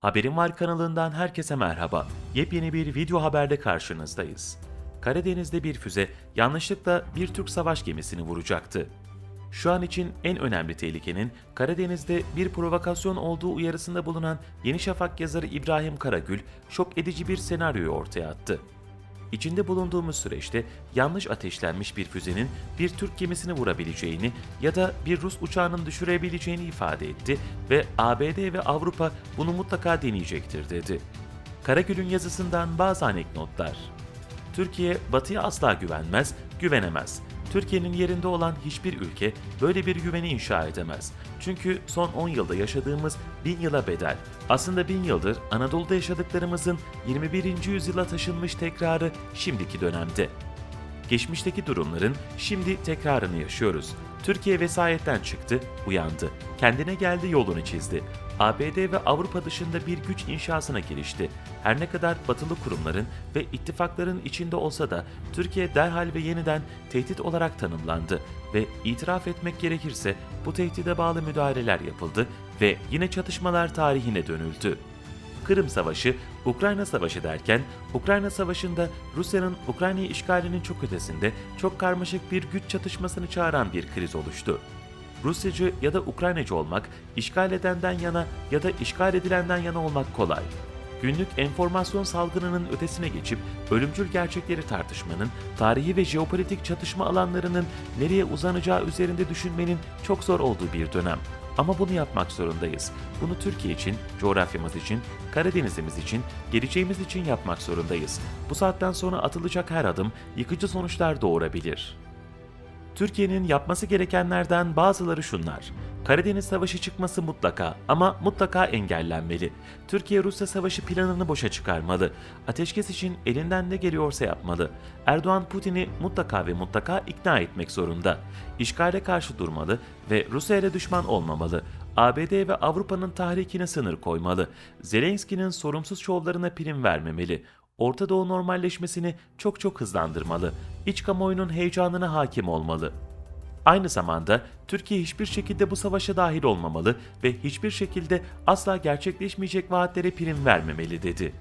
Haberim Var kanalından herkese merhaba. Yepyeni bir video haberde karşınızdayız. Karadeniz'de bir füze yanlışlıkla bir Türk savaş gemisini vuracaktı. Şu an için en önemli tehlikenin Karadeniz'de bir provokasyon olduğu uyarısında bulunan Yeni Şafak yazarı İbrahim Karagül şok edici bir senaryoyu ortaya attı. İçinde bulunduğumuz süreçte yanlış ateşlenmiş bir füzenin bir Türk gemisini vurabileceğini ya da bir Rus uçağının düşürebileceğini ifade etti ve ABD ve Avrupa bunu mutlaka deneyecektir dedi. Karagül'ün yazısından bazı anekdotlar. Türkiye batıya asla güvenmez, güvenemez. Türkiye'nin yerinde olan hiçbir ülke böyle bir güveni inşa edemez. Çünkü son 10 yılda yaşadığımız bin yıla bedel. Aslında bin yıldır Anadolu'da yaşadıklarımızın 21. yüzyıla taşınmış tekrarı şimdiki dönemde. Geçmişteki durumların şimdi tekrarını yaşıyoruz. Türkiye vesayetten çıktı, uyandı. Kendine geldi yolunu çizdi. ABD ve Avrupa dışında bir güç inşasına girişti. Her ne kadar batılı kurumların ve ittifakların içinde olsa da Türkiye derhal ve yeniden tehdit olarak tanımlandı ve itiraf etmek gerekirse bu tehdide bağlı müdahaleler yapıldı ve yine çatışmalar tarihine dönüldü. Kırım Savaşı, Ukrayna Savaşı derken Ukrayna Savaşı'nda Rusya'nın Ukrayna'yı işgalinin çok ötesinde çok karmaşık bir güç çatışmasını çağıran bir kriz oluştu. Rusyacı ya da Ukraynacı olmak, işgal edenden yana ya da işgal edilenden yana olmak kolay. Günlük enformasyon salgınının ötesine geçip ölümcül gerçekleri tartışmanın, tarihi ve jeopolitik çatışma alanlarının nereye uzanacağı üzerinde düşünmenin çok zor olduğu bir dönem. Ama bunu yapmak zorundayız. Bunu Türkiye için, coğrafyamız için, Karadenizimiz için, geleceğimiz için yapmak zorundayız. Bu saatten sonra atılacak her adım yıkıcı sonuçlar doğurabilir. Türkiye'nin yapması gerekenlerden bazıları şunlar. Karadeniz Savaşı çıkması mutlaka ama mutlaka engellenmeli. Türkiye Rusya Savaşı planını boşa çıkarmalı. Ateşkes için elinden ne geliyorsa yapmalı. Erdoğan Putin'i mutlaka ve mutlaka ikna etmek zorunda. İşgale karşı durmalı ve Rusya ile düşman olmamalı. ABD ve Avrupa'nın tahrikine sınır koymalı. Zelenski'nin sorumsuz şovlarına prim vermemeli. Orta Doğu normalleşmesini çok çok hızlandırmalı. İç kamuoyunun heyecanına hakim olmalı. Aynı zamanda Türkiye hiçbir şekilde bu savaşa dahil olmamalı ve hiçbir şekilde asla gerçekleşmeyecek vaatlere prim vermemeli dedi.